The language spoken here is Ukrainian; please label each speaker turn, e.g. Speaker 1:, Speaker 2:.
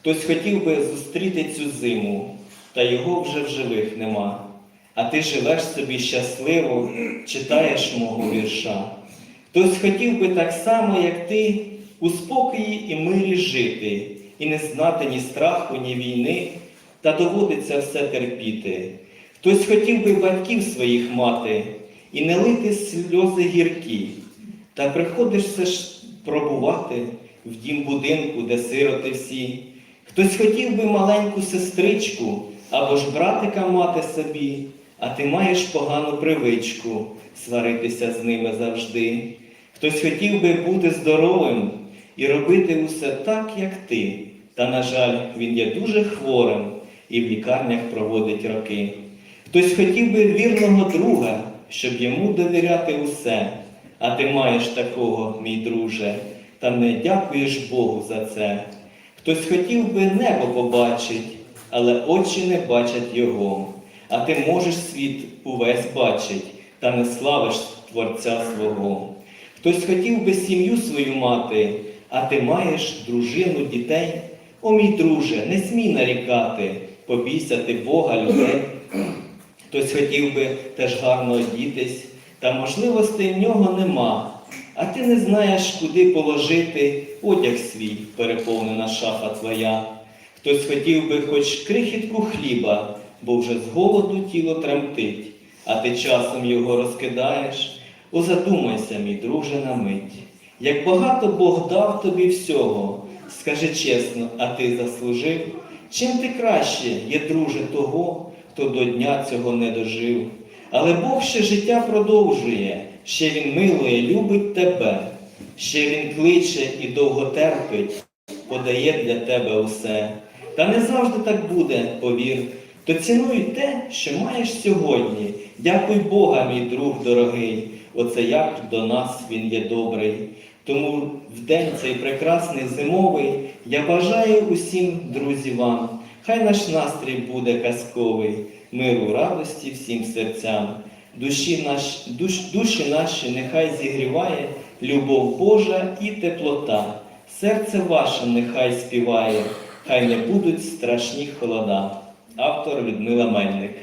Speaker 1: Хтось хотів би зустріти цю зиму, та його вже в живих нема. А ти живеш собі щасливо, читаєш мого вірша. Хтось хотів би так само, як ти, у спокої і мирі жити, і не знати ні страху, ні війни, та доводиться все терпіти. Хтось хотів би батьків своїх мати і не лити сльози гіркі, та приходиш все ж пробувати в дім будинку, де сироти всі. Хтось хотів би маленьку сестричку або ж братика мати собі, а ти маєш погану привичку сваритися з ними завжди. Хтось хотів би бути здоровим і робити усе так, як ти. Та, на жаль, він є дуже хворим і в лікарнях проводить роки. Хтось хотів би вірного друга, щоб йому довіряти усе. А ти маєш такого, мій друже, та не дякуєш Богу за це. Хтось хотів би небо побачить, але очі не бачать його. А ти можеш світ увесь бачить, та не славиш Творця свого. Хтось хотів би сім'ю свою мати, а ти маєш дружину, дітей. О, мій друже, не смій нарікати, побійся ти Бога, людей. Хтось хотів би теж гарно одітись, та можливостей в нього нема. А ти не знаєш, куди положити одяг свій, переповнена шафа твоя. Хтось хотів би хоч крихітку хліба, бо вже з голоду тіло тремтить, а ти часом його розкидаєш. О, задумайся, мій друже, на мить. Як багато Бог дав тобі всього, скажи чесно, а ти заслужив? Чим ти краще є, друже, того, хто до дня цього не дожив? Але Бог ще життя продовжує, ще Він милує, любить тебе, ще Він кличе і довго терпить, подає для тебе усе. Та не завжди так буде, повір. То цінуй те, що маєш сьогодні. Дякуй Бога, мій друг дорогий. Оце як до нас він є добрий. Тому в день цей прекрасний зимовий я бажаю усім, друзі, вам. Хай наш настрій буде казковий, миру, радості всім серцям. Душі, наш, душ, душі наші нехай зігріває любов Божа і теплота. Серце ваше нехай співає, хай не будуть страшні холода. Автор Людмила Мельник.